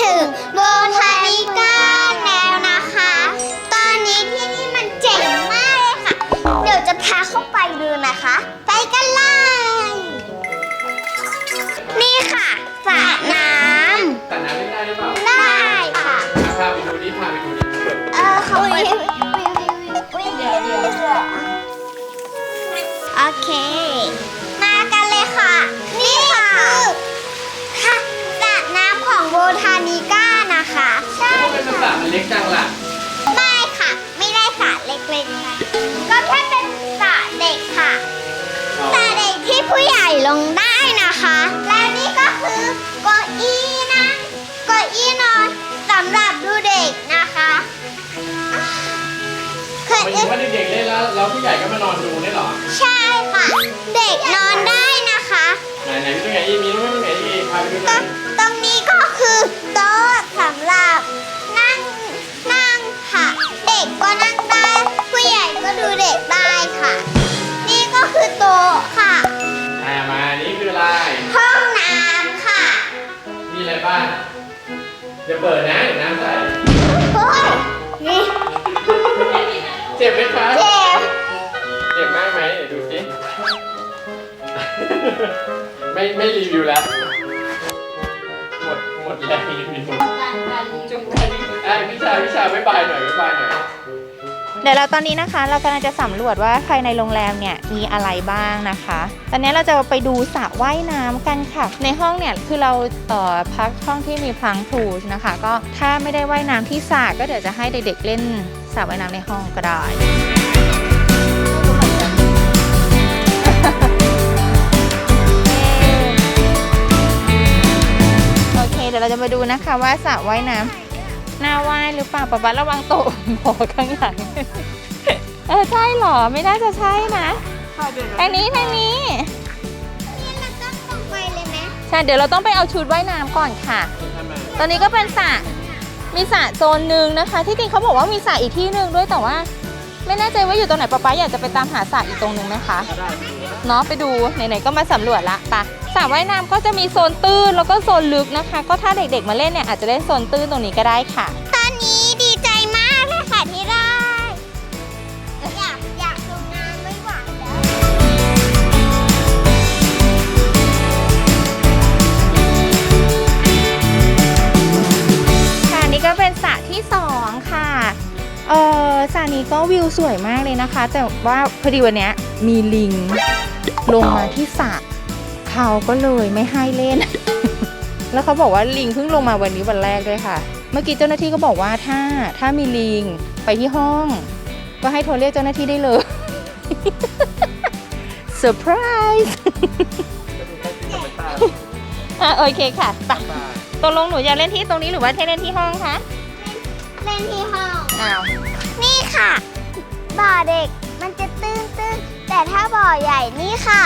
ถึ ล็กจังล่ะ ไม่ค่ะ ไม่ได้สระเล็กๆค่ะก็แค่เป็นสระเด็กค่ะอ๋อสระเด็กที่ผู้ใหญ่ลงได้นะคะ และนี่ก็คือเก้าอี้นั่งเก้าอี้นอนสำหรับดูเด็กนะคะเคหมายยถึงว่าเด็กๆเล่นแล้วแล้วผู้ใหญ่ก็มานอนดูได้เหรอ ใช่ค่ะ เด็กนอนได้นะคะ ไหนไหนพี่ตัวใหญ่อีมีนู้นพี่ตัวใหญ่อีพาไปดูหตน่รอยงตรงนี้ก็คือโต๊ะสำหรับนั่งนั่งค่ะเด็กก็นั่งได้ ผู้ใหญ่ก็ดูเด็กได้ค่ะ นี่ก็คือโต๊ะค่ะ อ่ามานี่คืออะไร ห้องน้ำค่ะมีอะไรบ้างจะเปิดนะเดี๋ยวน้ำใส่เฮ้ยนี่เจ็บไหมคะเจ็บเจ็บมากไหมเดี๋ยวดูสิ ไม่ไม่รีวิวแล้ว หมดหมดแรงรีวิวจุ๊บกันอะ พี่ชายพี่ชายบ๊ายบายหน่อยบ๊ายบายหน่อยเดี๋ยวเราตอนนี้นะคะ เรากำลังจะสำรวจว่าภายในโรงแรมเนี่ยมีอะไรบ้างนะคะ ตอนนี้เราจะไปดูสระว่ายน้ำกันค่ะ ในห้องเนี่ยคือเราเอ่อพักห้องที่มีพลังพูลนะคะ ก็ถ้าไม่ได้ว่ายน้ำที่สระก็เดี๋ยวจะให้เด็กๆเล่นสระว่ายน้ำในห้องก็ได้ โอเคเดี๋ยวเราจะมาดูนะคะว่าสระว่ายน้ำ น่าว่ายหรือเปล่าป๊าป๊าระวังตกหมอข้างหลัง เออใช่เหรอ ไม่น่าจะใช่นะ ทางนี้ทางนี้นี่เราต้องลงไปเลยไหมใช่ เดี๋ยวเราต้องไปเอาชุดว่ายน้ำก่อนค่ะ ตอนนี้ก็เป็นสระมีสระโซนหนึ่งนะคะ ที่จริงเขาบอกว่ามีสระอีกที่หนึ่งด้วยแต่ว่า ไม่แน่ใจว่าอยู่ตรงไหนป๊าป๊าอยากจะไปตามหาสระอีกตรงหนึ่งไหมคะเนาะไปดูไหนๆก็มาสำรวจละปะสระว่ายน้ำก็จะมีโซนตื้นแล้วก็โซนลึกนะคะ ก็ถ้าเด็กๆมาเล่นเนี่ยอาจจะเล่นโซนตื้นตรงนี้ก็ได้ค่ะ นี้ก็วิวสวยมากเลยนะคะ แต่ว่าพอดีวันเนี้ยมีลิง ลงมาที่สระเขาก็เลยไม่ให้เล่น แล้วเขาบอกว่าลิงเพิ่งลงมาวันนี้วันแรกด้วยค่ะ เมื่อกี้เจ้าหน้าที่ก็บอกว่าถ้าถ้ามีลิงไปที่ห้อง ก็ให้โทรเรียกเจ้าหน้าที่ได้เลยเซอร์ไพรส์อะโอเคค่ะไปตกลงหนูอยากเล่นที่ตรงนี้หรือว่าเล่นที่ห้องคะ เล่นที่ห้อง อ้าวนี่ ค่ะ บ่อเด็กมันจะตื้นตื้นแต่ถ้าบ่อใหญ่นี่ค่ะ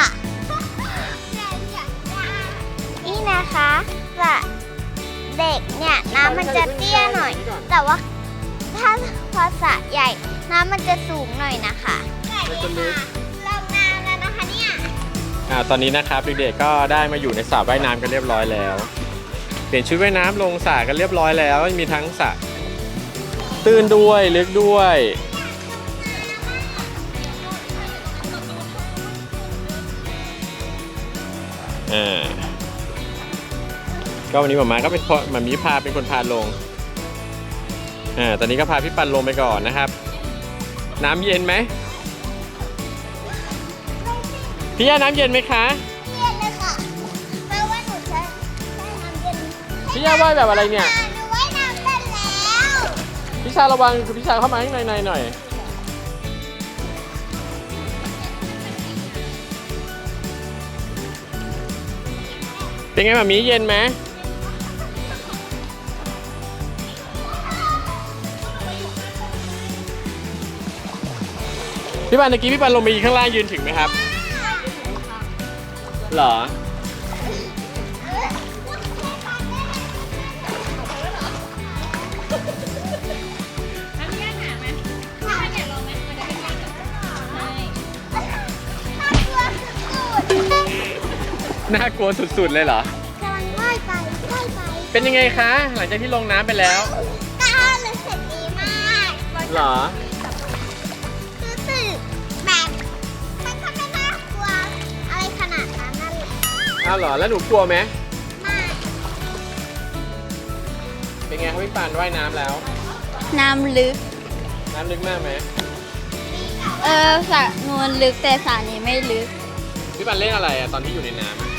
นี่นะคะสระเด็กเนี่ยน้ำมันจะเตี้ยหน่อย แต่ว่าถ้าพอสระใหญ่น้ำมันจะสูงหน่อยนะคะลงน้ำแล้วนะคะเนี่ยอ่าตอนนี้นะครับเด็กๆก็ได้มาอยู่ในสระว่ายน้ำกันเรียบร้อยแล้ว เปลี่ยนชุดว่ายน้ำลงสระกันเรียบร้อยแล้ว มีทั้งสระ ตื้นด้วยลึกด้วย อ่า ก็วันนี้หมามาก็เป็นคนหมามีพาเป็นคนพาลง อ่า ตอนนี้ก็พาพี่ปันลงไปก่อนนะครับ น้ำเย็นไหม พี่ย่าน้ำเย็นไหมคะ เย็นเลยค่ะแปลว่าหนูจะได้น้ำเย็นพี่ย่าว่ายแบบอะไรเนี่ย พี่ชาระวังพี่ชาเข้ามาข้างในในหน่อย เป็นไงแบบนี้เย็นไหมพี่ปันตะกี้พี่ปันลงไปข้างล่างยืนถึงไหมครับ เหรอ น่ากลัวสุดน่ากลัวสุดๆเลยเหรอๆกำลังว่ายไปว่ายไปเป็นยังไงคะ หลังจากที่ลงน้ำไปแล้วก็รู้สึกดีมากเหรอ รู้สึกแบบมันก็ไม่น่ากลัวอะไรขนาดนั้นนั่นแหละอ้าวเหรอ แล้วหนูกลัวไหม มากเป็นไงครับพี่ปานว่ายน้ำแล้ว น้ำลึก น้ำลึกมากไหมเออสระนวลลึกแต่สระนี้ไม่ลึก พี่ปานเล่นอะไรอะตอนที่อยู่ในน้ำอะวิ่ง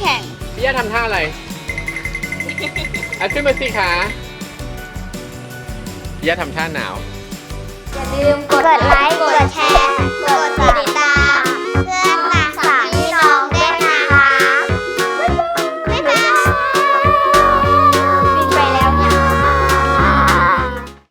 แข่ง พี่ย่าทำท่าอะไรอ่ขึ้นมาสิขาพี่ย่าทำท่าหนาว อย่าลืมกดไลค์ กดแชร์ กด